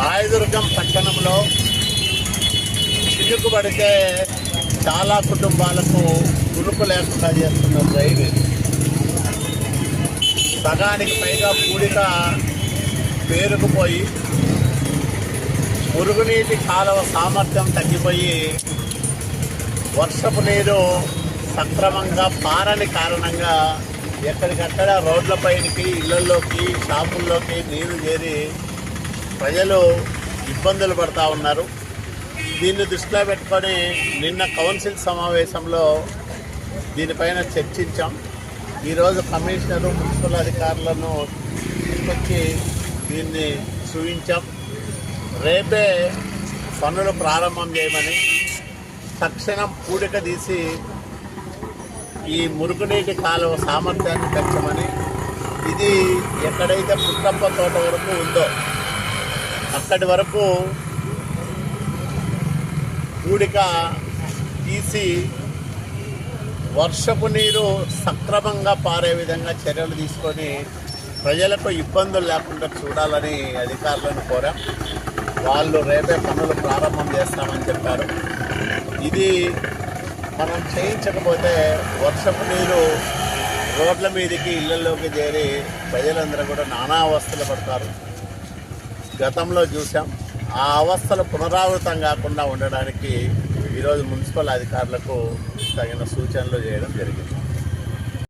రాయదుర్గం పట్టణంలో చినుకుబడితే చాలా కుటుంబాలకు ఉరుకు లేకుండా చేస్తున్న రైలు. సగానికి పైగా పూడిక పేరుకుపోయి మురుగునీటి కాలువ సామర్థ్యం తగ్గిపోయి వర్షపు నీరు సక్రమంగా పారని కారణంగా ఎక్కడికక్కడ రోడ్లపైకి ఇళ్ళలోకి షాపుల్లోకి నీరు చేరి ప్రజలు ఇబ్బందులు పడతా ఉన్నారు. దీన్ని దృష్టిలో పెట్టుకొని నిన్న కౌన్సిల్ సమావేశంలో దీనిపైన చర్చించాం. ఈరోజు కమిషనరు మున్సిపల్ అధికారులను తీసుకొచ్చి దీన్ని చూపించాం రేపే పనులు ప్రారంభం చేయమని తక్షణం పూడిక తీసి ఈ మురుగునీటి కాలువ సామర్థ్యాన్ని పెంచమని. ఇది ఎక్కడైతే పుట్టప్ప తోట వరకు ఉందో అక్కడి వరకు పూడిక తీసి వర్షపు నీరు సక్రమంగా పారే విధంగా చర్యలు తీసుకొని ప్రజలకు ఇబ్బందులు లేకుండా చూడాలని అధికారులను కోరాం. వాళ్ళు రేపే పనులు ప్రారంభం చేస్తామని చెప్పారు. ఇది మనం చేయించకపోతే వర్షపు నీరు రోడ్ల మీదకి ఇళ్ళలోకి చేరి ప్రజలందరూ కూడా నానా అవస్థలు పడతారు. గతంలో చూసాం ఆ అవస్థలు పునరావృతం కాకుండా ఉండడానికి ఈరోజు మున్సిపల్ అధికారులకు తగిన సూచనలు చేయడం జరిగింది.